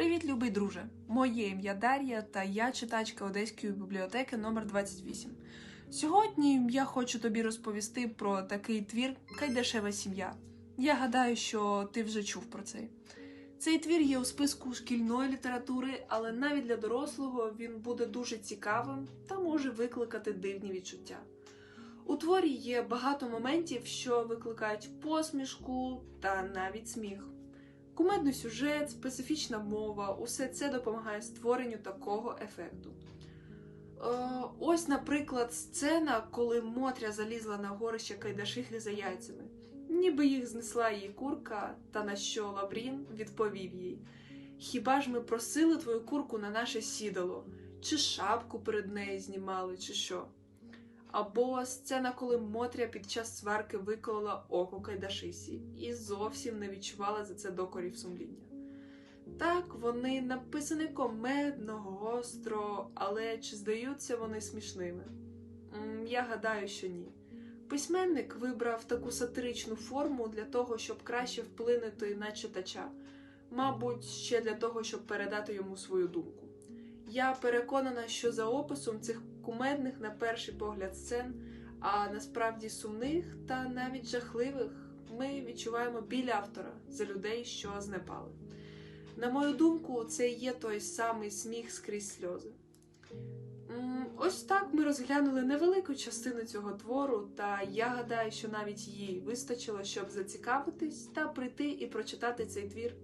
Привіт, любий друже! Моє ім'я Дар'я та я читачка Одеської бібліотеки номер 28 Сьогодні я хочу тобі розповісти про такий твір Кайдашева сім'я. Я гадаю, що ти вже чув про цей. Цей твір є у списку шкільної літератури, але навіть для дорослого він буде дуже цікавим та може викликати дивні відчуття. У творі є багато моментів, що викликають посмішку та навіть сміх. Кумедний сюжет, специфічна мова усе це допомагає створенню такого ефекту. Е, ось, наприклад, сцена, коли Мотря залізла на горище Кайдашихи за яйцями. Ніби їх знесла її курка, та на що Лаврін відповів їй: Хіба ж ми просили твою курку на наше сідало, чи шапку перед нею знімали, чи що? Або сцена, коли Мотря під час сварки виколола око Кайдашисі і зовсім не відчувала за це докорів сумління. Так, вони написані комедно, гостро, але чи здаються вони смішними? Я гадаю, що ні. Письменник вибрав таку сатиричну форму для того, щоб краще вплинути на читача, мабуть, ще для того, щоб передати йому свою думку. Я переконана, що за описом цих кумедних, на перший погляд, сцен, а насправді сумних та навіть жахливих, ми відчуваємо біль автора за людей, що знепали. На мою думку, це є той самий сміх скрізь сльози. Ось так ми розглянули невелику частину цього твору, та я гадаю, що навіть їй вистачило, щоб зацікавитись та прийти і прочитати цей твір